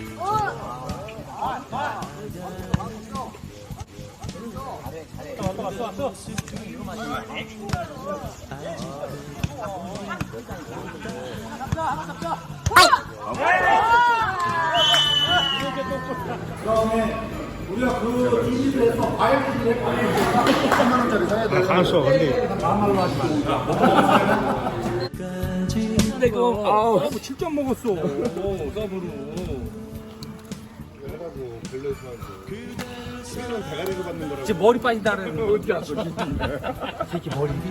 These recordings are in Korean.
아, 진짜 아우 7점 먹었어. 서브로. 대가리로 받는 거라고 이제 머리 빠진다는 어디 갔어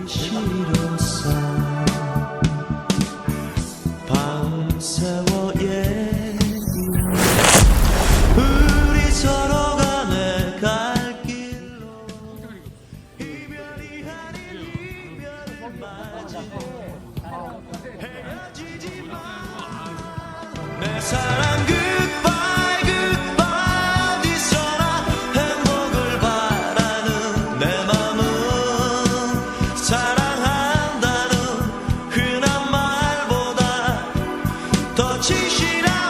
싫었어. 밤새워 얘기해 우리 서로가 내갈 길로 이별이 아닌 이별을 맞이해 헤어지지 마내 사랑 should I?